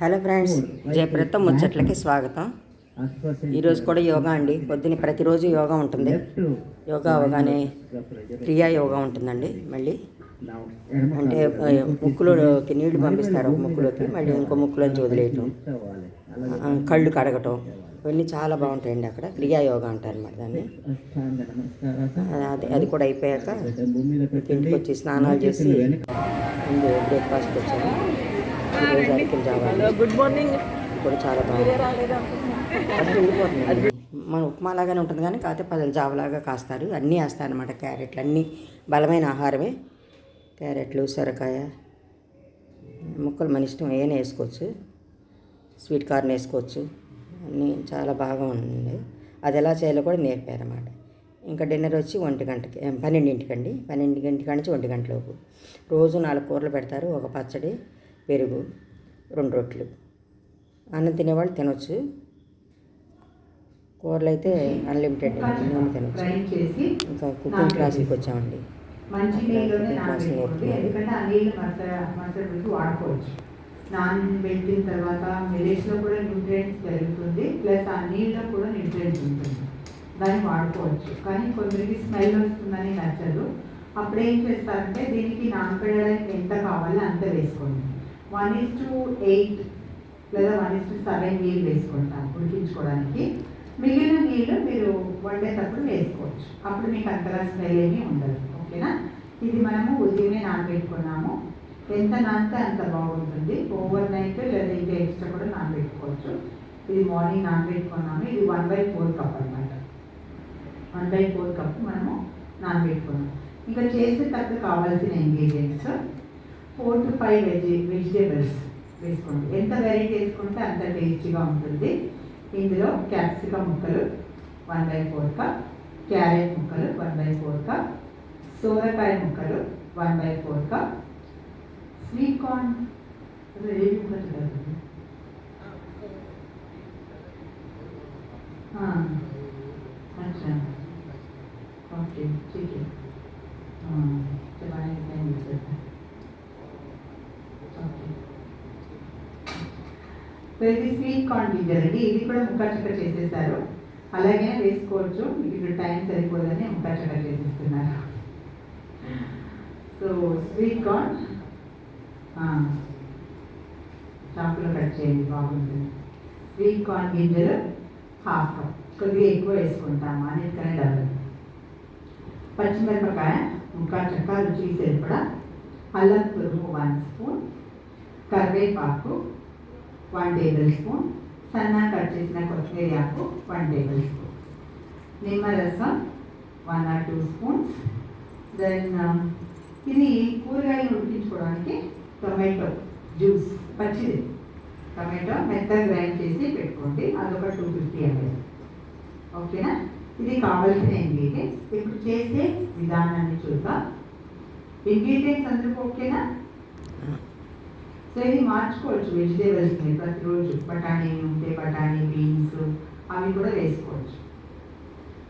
Hello friends జయప్రత ముచ్చట్లకి స్వాగతం. ఈరోజు కూడా యోగా అండి. పొద్దున ప్రతిరోజు యోగా ఉంటుంది. యోగా అవగానే క్రియా యోగా ఉంటుందండి మళ్ళీ. అంటే ముక్కులోకి నీళ్ళు పంపిస్తారు. ఒక ముక్కులోకి మళ్ళీ ఇంకో ముక్కులోంచి వదిలేయటం. కళ్ళు కడగటం. ఇవన్నీ చాలా బాగుంటాయండి అక్కడ. క్రియా యోగా అంటారు అనమాట దాన్ని. అది అది కూడా అయిపోయాక ఇంటికి వచ్చి స్నానాలు చేసి ముందు బ్రేక్ఫాస్ట్కి వచ్చాము గుడ్ మార్నింగ్. కూడా చాలా బాగుంది. మన ఉప్మా లాగానే ఉంటుంది కానీ కాకపోతే పదల జావలాగా కాస్తారు. అన్నీ వేస్తాయి అనమాట క్యారెట్లు అన్నీ. బలమైన ఆహారమే. క్యారెట్లు సొరకాయ. ముక్కలు మన ఇష్టం ఏమైనా వేసుకోవచ్చు. స్వీట్ కార్న్ వేసుకోవచ్చు. అన్నీ చాలా బాగా ఉంది అది ఎలా చేయాలో కూడా నేర్పారన్నమాట ఇంకా డిన్నర్ వచ్చి ఒంటి గంటకి పన్నెండింటికండి పన్నెండు గంటల నుంచి ఒంటి గంటలోపు. రోజు నాలుగు కూరలు పెడతారు. ఒక పచ్చడి పెరుగు రెండు రొట్టెలు. అన్నం తినేవాళ్ళు తినొచ్చు. కూరలు అయితే అన్లిమిటెడ్ నూనె తినొచ్చు. ఇంకా కుకింగ్ క్లాసులకు వచ్చామండి. కుకింగ్ నేర్పుతున్నారు. నానబెట్టిన తర్వాత కూడా న్యూట్రియంట్స్ పెరుగుతుంది ప్లస్ ఆ నీళ్ళలో కూడా న్యూట్రియంట్స్ ఉంటుంది. దాన్ని వాడుకోవచ్చు. కానీ కొందరికి స్మెల్ వస్తుందని నచ్చదు. అప్పుడు ఏం చేస్తారంటే దీనికి నానబెట్టడానికి ఎంత కావాలో అంత వేసుకోండి. వన్ ఇస్ టు ఎయిట్ లేదా వన్ ఇస్ టు సెవెన్ నీళ్ళు వేసుకుంటాను ఉడికించుకోవడానికి. మిగిలిన నీళ్ళు మీరు వండేటప్పుడు వేసుకోవచ్చు. అప్పుడు మీకు అంతగా స్మెల్ ఏమీ ఉండదు. ఓకేనా? ఇది మనము ఉదయమే నానబెట్టుకున్నాము. ఎంత నానితే అంత బాగుంటుంది. ఓవర్ నైట్ లేదా ఇంకా ఎక్స్ట్రా కూడా నానబెట్టుకోవచ్చు. ఇది మార్నింగ్ నానబెట్టుకున్నాము. ఇది వన్ బై ఫోర్ కప్ అనమాట వన్ బై ఫోర్ కప్ మనము నానబెట్టుకున్నాం ఇంకా చేసేటప్పుడు కావాల్సిన ingredients four to five veg vegetables వేసుకోండి. ఎంత వెరైటీ వేసుకుంటే అంత టేస్టీగా ఉంటుంది. ఇందులో క్యాప్సికమ్ ముక్కలు one by four cup carrot ముక్కలు వన్ బై ఫోర్ కప్ సోరకాయ ముక్కలు one by four cup. Sweet corn ఏమి ముక్కలు అచ్చా ఓకే చికెన్ చెప్పాలి ప్రతి స్వీట్ కార్న్ గింజర్ అండి ఇది కూడా ముక్కచక్క చేసేసారు. అలాగే వేసుకోవచ్చు. ఇప్పుడు టైం సరిపోదని ముక్కచక్క చేసేస్తున్నారు. సో స్వీట్ కార్న్ చాకులో కట్ చేయండి బాగుంటుంది. స్వీట్ కార్న్ గింజలు హాఫ్ కప్ కొద్దిగా ఎక్కువ వేసుకుంటాము అనేది కరెంట్ అవ్వదు పచ్చిమిరపకాయ ముక్క చెక్క రుచి సరిపడా అల్లం పురుగు వన్ స్పూన్ కరివేపాకు వన్ టేబుల్ స్పూన్ సన్న కట్ చేసిన కొత్తిమీర ఆకు వన్ టేబుల్ స్పూన్ నిమ్మరసం one or two spoons then ఇది కూరగాయలు ఉడికించుకోవడానికి టొమాటో జ్యూస్ పచ్చిది. టొమాటో మెత్తగా గ్రైండ్ చేసి పెట్టుకోండి. అదొక టూ ఫిఫ్టీ ఎంఎల్ ఓకేనా? ఇది కావాల్సిన ఇంగ్రీడియంట్స్ ఇప్పుడు చేసే విధానాన్ని చూద్దాం. ఇంగ్రీడియంట్స్ అందుకు ఓకేనా? సో ఇది మార్చుకోవచ్చు వెజిటేబుల్స్ని ప్రతిరోజు బఠానీ ఉంటే బఠానీ బీన్స్ అవి కూడా వేసుకోవచ్చు.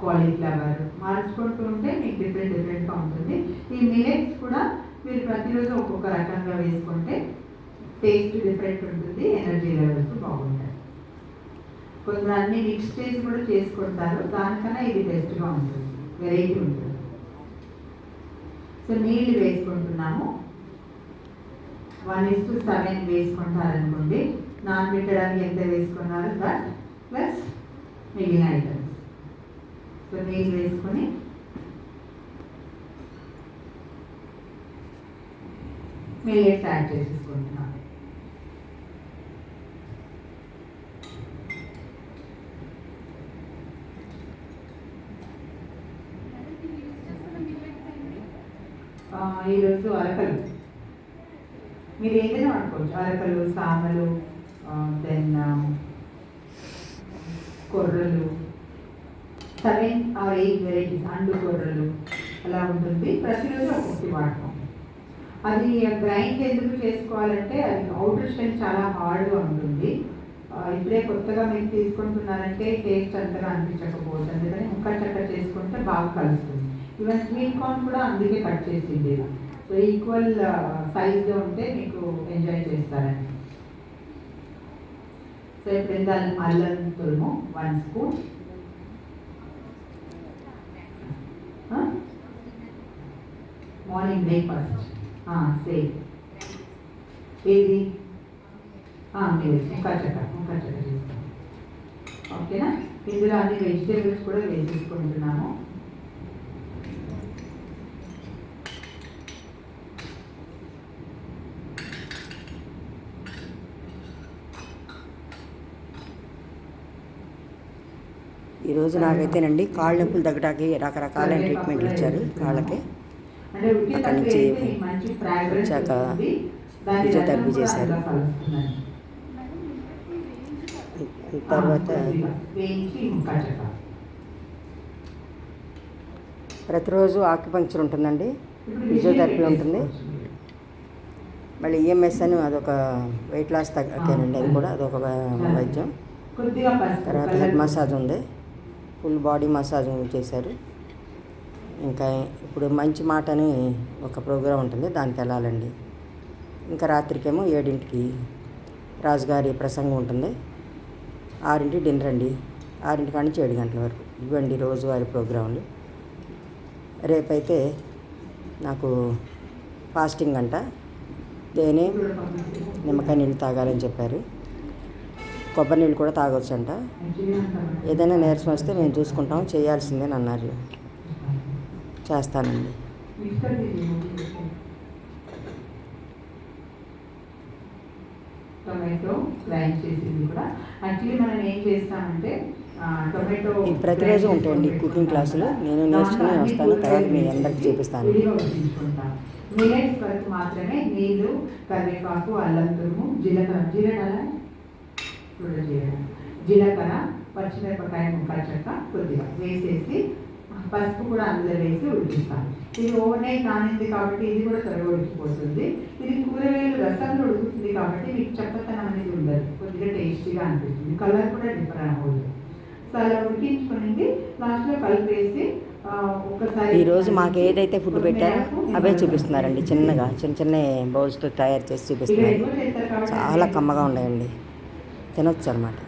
కాలీఫ్లవర్ మార్చుకుంటూ ఉంటే మీకు డిఫరెంట్ డిఫరెంట్గా ఉంటుంది. ఈ మిలెట్స్ కూడా మీరు ప్రతిరోజు ఒక్కొక్క రకంగా వేసుకుంటే టేస్ట్ డిఫరెంట్ ఉంటుంది ఎనర్జీ లెవెల్స్ బాగుంటాయి. కొందరు అన్ని మిక్స్ చేసి కూడా చేసుకుంటారు దానికన్నా ఇది బెస్ట్గా ఉంటుంది వెరైటీ ఉంటుంది. సో నీళ్ళు వేసుకుంటున్నాము. వన్ ఇస్ టు సెవెన్ వేసుకుంటారనుకోండి నానబెట్టడానికి ఎంత వేసుకున్నారు దట్ ప్లస్ మిగిలిన ఐటమ్స్ సో నీళ్ళు వేసుకొని మిల్లెట్స్ యాడ్ చేసేసుకుంటున్నాం. ఆ, ఈరోజు అరకలు. మీరు ఏదైనా వాడుకోవచ్చు అరకలు సామలు దెన్ కొర్రలు. Seven or eight varieties and కొర్రలు అలా ఉంటుంది. ప్రతిరోజు ఒక్కొక్కటి వాడతాం. అది గ్రైండ్ ఎందుకు చేసుకోవాలంటే అది అవుటర్ షెల్ చాలా హార్డ్గా ఉంటుంది. ఇప్పుడే కొత్తగా మీరు తీసుకుంటున్నారంటే టేస్ట్ అంతగా అనిపించకపోవచ్చు. అందుకని ముక్క చక్క చేసుకుంటే బాగా కలుస్తుంది. ఈవెన్ స్వీట్ కార్న్ కూడా అందుకే కట్ చేసింది ఇలా సో ఈక్వల్ సైజ్లో ఉంటే మీకు ఎంజాయ్ చేస్తారండి. సో ఇప్పుడు అల్లం అల్లం తురుము one spoon morning breakfast same ఏది? మీరు ఇంకా చక్క ఇంకా చక్క చేస్తాం ఓకేనా ఇందులో అన్ని వెజిటేబుల్స్ కూడా వేసేసుకుంటున్నాము. ఈరోజు నాకైతేనండి కాళ్ళ నొప్పులు తగ్గడానికి రకరకాలైన ట్రీట్మెంట్లు ఇచ్చారు కాళ్ళకి. అక్కడి నుంచి వచ్చాక ఫిజియోథెరపీ చేశారు. తర్వాత ప్రతిరోజు ఆక్యుపంక్చర్ ఉంటుందండి ఫిజియోథెరపీ ఉంటుంది. మళ్ళీ ఈఎంఎస్ అని అదొక వెయిట్ లాస్ తగ్గకేనండి అది కూడా అదొక వైద్యం. తర్వాత హెడ్ మసాజ్ ఉంది. ఫుల్ బాడీ మసాజ్ చేశారు. ఇంకా ఇప్పుడు మంచి మాట అని ఒక ప్రోగ్రాం ఉంటుంది దానికి వెళ్ళాలండి. ఇంకా రాత్రికేమో ఏడింటికి రాజుగారి ప్రసంగం ఉంటుంది. ఆరింటి డిన్నర్ అండి. ఆరింటి కాడి నుంచి ఏడు గంటల వరకు. ఇవ్వండి రోజువారి ప్రోగ్రాంలు రేపైతే నాకు ఫాస్టింగ్ అంట. తేనె నిమ్మకాయ నీళ్ళు తాగాలని చెప్పారు. కొబ్బరి నీళ్ళు కూడా తాగొచ్చు అంట Actually అంతా ఏదైనా నీరసం వస్తే మేము చూసుకుంటాం చేయాల్సిందే అని అన్నారు. చేస్తానండి. మిక్సర్ చేసి టొమాటో గ్రైండ్ చేసింది కూడా. యాక్చువల్లీ మనం ఏం చేస్తామంటే ఆ, టొమాటో ఈ ప్రతిరోజు ఉంటాయండి కుకింగ్ క్లాసులు. నేను నేర్చుకుని వస్తాను తర్వాత మీ అందరికి చూపిస్తాను. మినిట్స్ వరకు మాత్రమే నీళ్ళు కరివేపాకు అల్లం తురుము జీలకర్ర జీలకర్ర. చూడ జీలకర్ర జీలకర్ర పచ్చిమిరపకాయ ముక్కలు చెక్క కొద్దిగా వేసేసి పసుపు కూడా అందులో వేసి ఉడికిస్తాం ఇది ఓవర్ నైట్ నానింది కాబట్టి ఇది కూడా త్వరగా ఉడికిపోతుంది. ఇది కూరగాయలు రసంలో ఉడుకుతుంది కాబట్టి మీకు చప్పతనం అనేది ఉండదు. కొద్దిగా టేస్టీగా అనిపిస్తుంది. కలర్ కూడా డిఫరెంట్ అవ్వదు సో అలా ఉడికించుకునింది. లాస్ట్లో ఆ, ఒక్కసారి ఈరోజు మాకు ఏదైతే ఫుడ్ పెట్టారో అవే చూపిస్తున్నారండి. చిన్నగా చిన్న చిన్న బౌల్స్తో తయారు చేసి చూపిస్తున్నారు. చాలా కమ్మగా ఉన్నాయండి. తినొచ్చు అనమాట